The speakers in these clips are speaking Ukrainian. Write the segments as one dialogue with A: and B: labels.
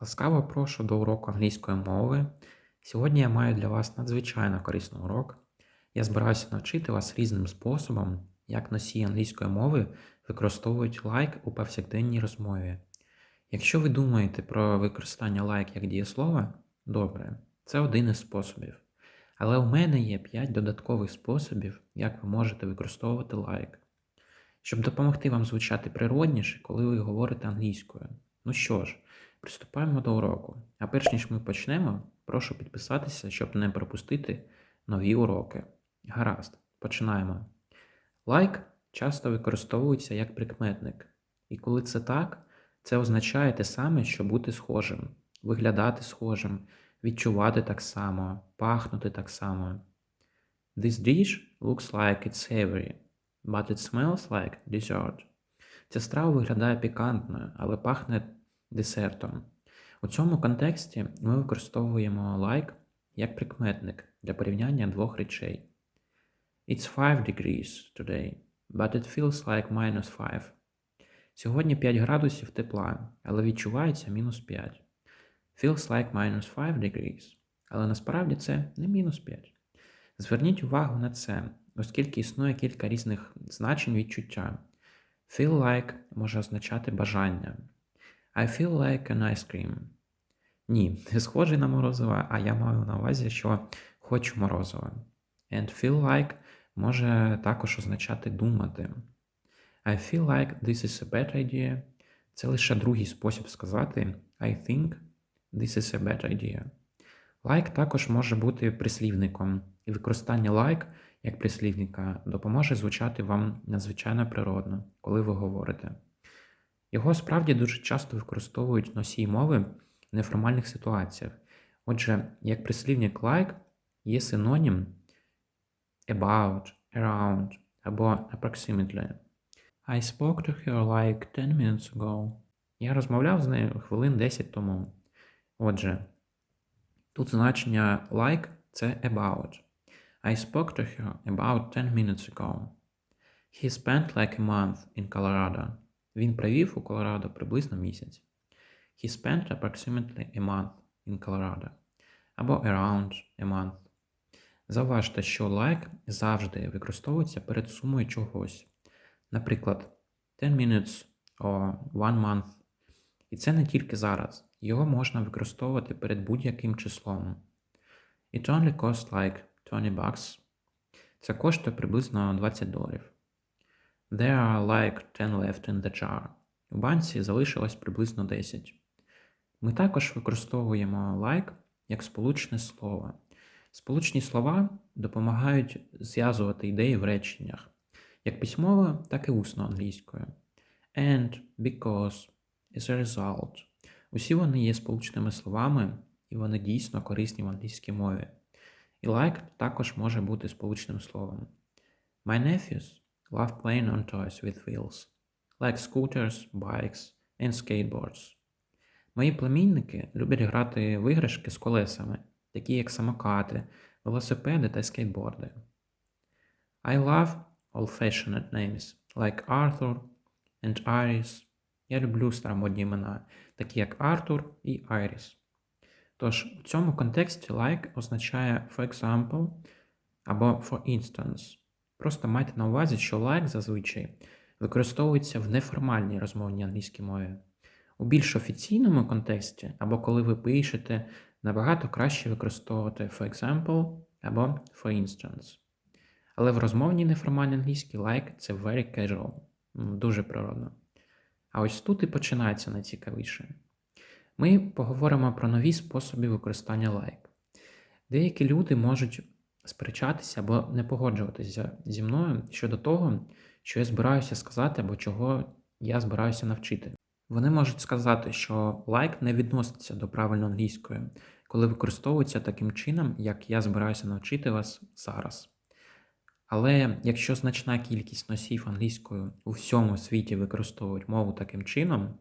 A: Ласкаво прошу до уроку англійської мови. Сьогодні я маю для вас надзвичайно корисний урок. Я збираюся навчити вас різним способом, як носії англійської мови використовують лайк у повсякденній розмові. Якщо ви думаєте про використання лайк як дієслова, добре, це один із способів. Але у мене є 5 додаткових способів, як ви можете використовувати лайк, щоб допомогти вам звучати природніше, коли ви говорите англійською. Ну що ж, приступаємо до уроку. А перш ніж ми почнемо, прошу підписатися, щоб не пропустити нові уроки. Гаразд, починаємо. Лайк часто використовується як прикметник. І коли це так, це означає те саме, що бути схожим, виглядати схожим, відчувати так само, пахнути так само. This dish looks like it's savory, but it smells like dessert. Ця страва виглядає пікантною, але пахне десертом. У цьому контексті ми використовуємо like як прикметник для порівняння двох речей. It's 5 degrees today, but it feels like minus 5. Сьогодні 5 градусів тепла, але відчувається мінус 5. Feels like minus 5 degrees. Але насправді це не мінус 5. Зверніть увагу на це, оскільки існує кілька різних значень відчуття. Feel like може означати бажання. I feel like an ice cream. Ні, не схожий на морозиво, а я маю на увазі, що хочу морозиво. And feel like може також означати думати. I feel like this is a bad idea. Це лише другий спосіб сказати I think this is a bad idea. Like також може бути прислівником, і використання like як прислівника допоможе звучати вам надзвичайно природно, коли ви говорите. Його справді дуже часто використовують носії мови в неформальних ситуаціях. Отже, як прислівник like є синонім about, around або approximately. I spoke to her like 10 minutes ago. Я розмовляв з нею хвилин 10 тому. Отже, тут значення like це about. I spoke to her about 10 minutes ago. He spent like a month in Colorado. Він провів у Колорадо приблизно місяць. He spent approximately a month in Colorado. Або around a month. Зауважте, що like завжди використовується перед сумою чогось. Наприклад, 10 minutes or one month. І це не тільки зараз. Його можна використовувати перед будь-яким числом. It only costs like 20 bucks. Це коштує приблизно 20 доларів. There are like 10 left in the jar. У банці залишилось приблизно 10. Ми також використовуємо like як сполучне слово. Сполучні слова допомагають зв'язувати ідеї в реченнях, як письмово, так і усно англійською. And, because, as a result. Усі вони є сполучними словами, і вони дійсно корисні в англійській мові. І like також може бути сполучним словом. My nephews love playing on toys with wheels, like scooters, bikes and skateboards. Мої племінники люблять грати в іграшки з колесами, такі як самокати, велосипеди та скейтборди. I love old-fashioned names, like Arthur and Iris. Я люблю старомодні імена, такі як Артур і Айріс. Тож, у цьому контексті like означає for example або for instance. Просто майте на увазі, що like зазвичай використовується в неформальній розмовній англійській мові. У більш офіційному контексті, або коли ви пишете, набагато краще використовувати for example або for instance. Але в розмовній неформальній англійській like це very casual, дуже природно. А ось тут і починається найцікавіше. Ми поговоримо про нові способи використання like. Деякі люди можуть сперечатися або не погоджуватися зі мною щодо того, що я збираюся сказати або чого я збираюся навчити. Вони можуть сказати, що like не відноситься до правильно англійської, коли використовується таким чином, як я збираюся навчити вас зараз. Але якщо значна кількість носів англійською у всьому світі використовують мову таким чином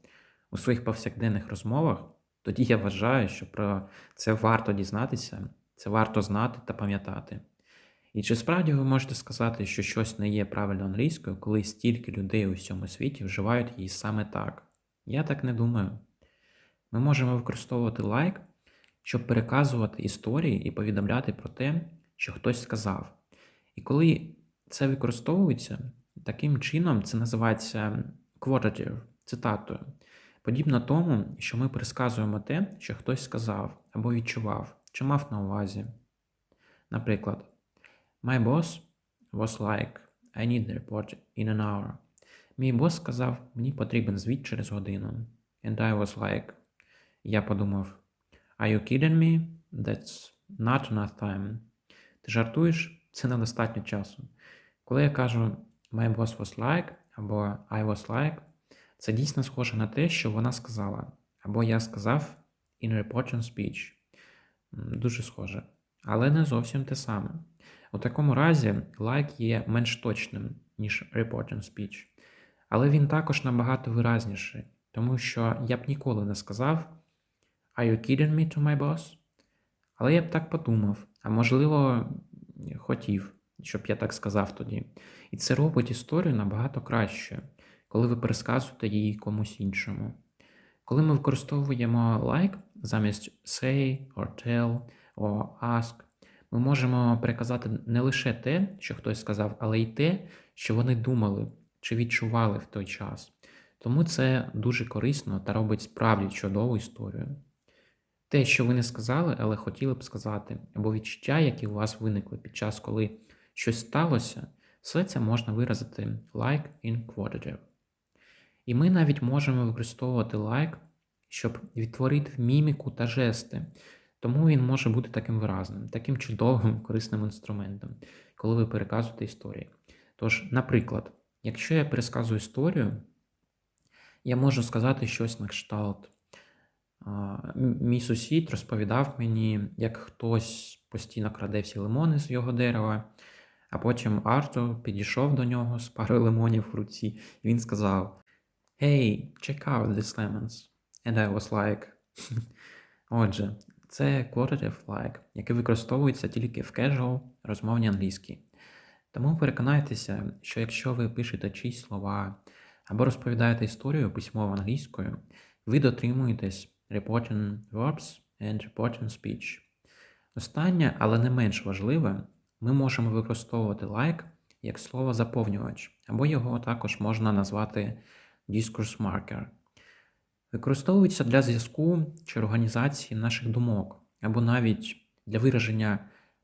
A: у своїх повсякденних розмовах, тоді я вважаю, що про це варто дізнатися, це варто знати та пам'ятати. І чи справді ви можете сказати, що щось не є правильно англійською, коли стільки людей у всьому світі вживають її саме так? Я так не думаю. Ми можемо використовувати лайк, щоб переказувати історії і повідомляти про те, що хтось сказав. І коли це використовується, таким чином це називається quotative, цитатою. Подібно тому, що ми пересказуємо те, що хтось сказав або відчував, чи мав на увазі. Наприклад, My boss was like, I need the report in an hour. Мій бос сказав, мені потрібен звіт через годину. And I was like, я подумав, Are you kidding me? That's not enough time. Ти жартуєш? Це недостатньо часу. Коли я кажу My boss was like або I was like, це дійсно схоже на те, що вона сказала, або я сказав in reporting speech. Дуже схоже. Але не зовсім те саме. У такому разі like є менш точним, ніж reporting speech. Але він також набагато виразніший, тому що я б ніколи не сказав Are you kidding me to my boss? Але я б так подумав, а можливо, хотів, щоб я так сказав тоді. І це робить історію набагато краще, коли ви пересказуєте її комусь іншому. Коли ми використовуємо like замість say, or tell, or ask, ми можемо переказати не лише те, що хтось сказав, але й те, що вони думали чи відчували в той час. Тому це дуже корисно та робить справді чудову історію. Те, що ви не сказали, але хотіли б сказати, або відчуття, які у вас виникли під час, коли щось сталося, все це можна виразити like in quotative. І ми навіть можемо використовувати like, щоб відтворити міміку та жести. Тому він може бути таким виразним, таким чудовим корисним інструментом, коли ви переказуєте історії. Тож, наприклад, якщо я пересказую історію, я можу сказати щось на кшталт. Мій сусід розповідав мені, як хтось постійно краде всі лимони з його дерева, а потім Артур підійшов до нього з парою лимонів в руці, і він сказав: Hey, check out these lemons. And I was like. Отже, це quotative like, який використовується тільки в casual розмовній англійській. Тому переконайтеся, що якщо ви пишете чиїсь слова або розповідаєте історію письмово англійською, ви дотримуєтесь reporting verbs and reporting speech. Останнє, але не менш важливе, ми можемо використовувати like як слово заповнювач, або його також можна назвати discourse marker. Використовується для зв'язку чи організації наших думок, або навіть для вираження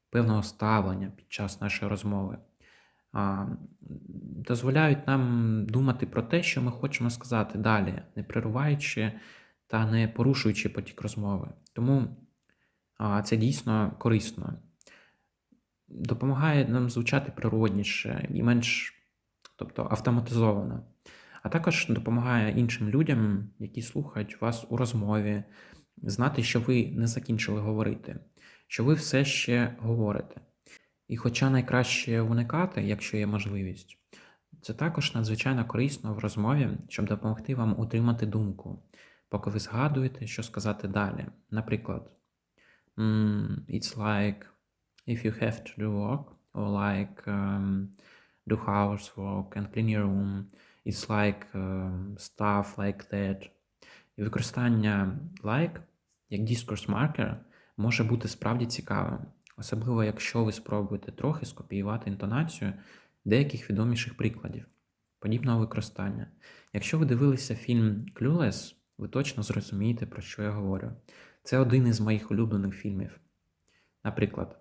A: певного ставлення під час нашої розмови. Дозволяють нам думати про те, що ми хочемо сказати далі, не перериваючи та не порушуючи потік розмови. Тому це дійсно корисно. Допомагає нам звучати природніше і менш тобто, автоматизовано. А також допомагає іншим людям, які слухають вас у розмові, знати, що ви не закінчили говорити, що ви все ще говорите. І хоча найкраще уникати, якщо є можливість, це також надзвичайно корисно в розмові, щоб допомогти вам утримати думку, поки ви згадуєте, що сказати далі. Наприклад, «М, it's like if you have to do work, or like um, do housework and clean your room, it's like um, stuff like that. І використання like як discourse marker може бути справді цікавим, особливо якщо ви спробуєте трохи скопіювати інтонацію деяких відоміших прикладів подібного використання. Якщо ви дивилися фільм Clueless, ви точно зрозумієте, про що я говорю. Це один із моїх улюблених фільмів. Наприклад,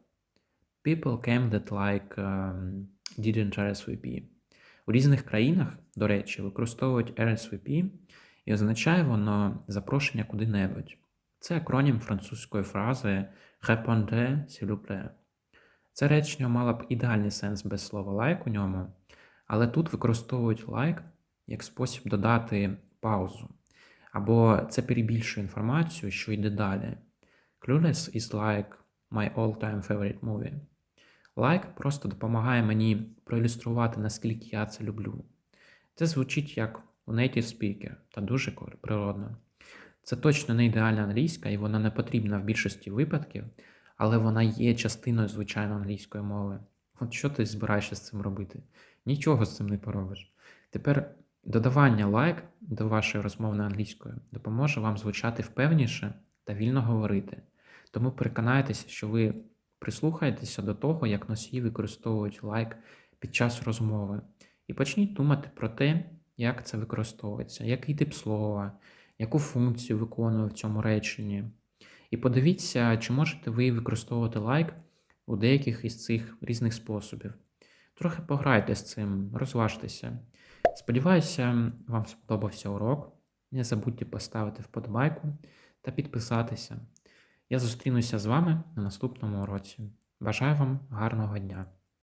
A: People came that like um, didn't RSVP. У різних країнах, до речі, використовують RSVP і означає воно запрошення куди-небудь. Це акронім французької фрази Répondez, s'il vous plaît. Це речення мало б ідеальний сенс без слова лайк у ньому, але тут використовують лайк як спосіб додати паузу. Або це перебільшує інформацію, що йде далі. Clueless is like my all-time favorite movie. Лайк просто допомагає мені проілюструвати, наскільки я це люблю. Це звучить як у native speaker та дуже природно. Це точно не ідеальна англійська, і вона не потрібна в більшості випадків, але вона є частиною звичайної англійської мови. От що ти збираєшся з цим робити? Нічого з цим не поробиш. Тепер Додавання лайк до вашої розмовної англійської допоможе вам звучати впевніше та вільно говорити. Тому переконайтеся, що ви прислухаєтеся до того, як носії використовують лайк під час розмови, і почніть думати про те, як це використовується, який тип слова, яку функцію виконує в цьому реченні. І подивіться, чи можете ви використовувати лайк у деяких із цих різних способів. Трохи пограйте з цим, розважтеся. Сподіваюся, вам сподобався урок. Не забудьте поставити вподобайку та підписатися. Я зустрінуся з вами на наступному уроці. Бажаю вам гарного дня!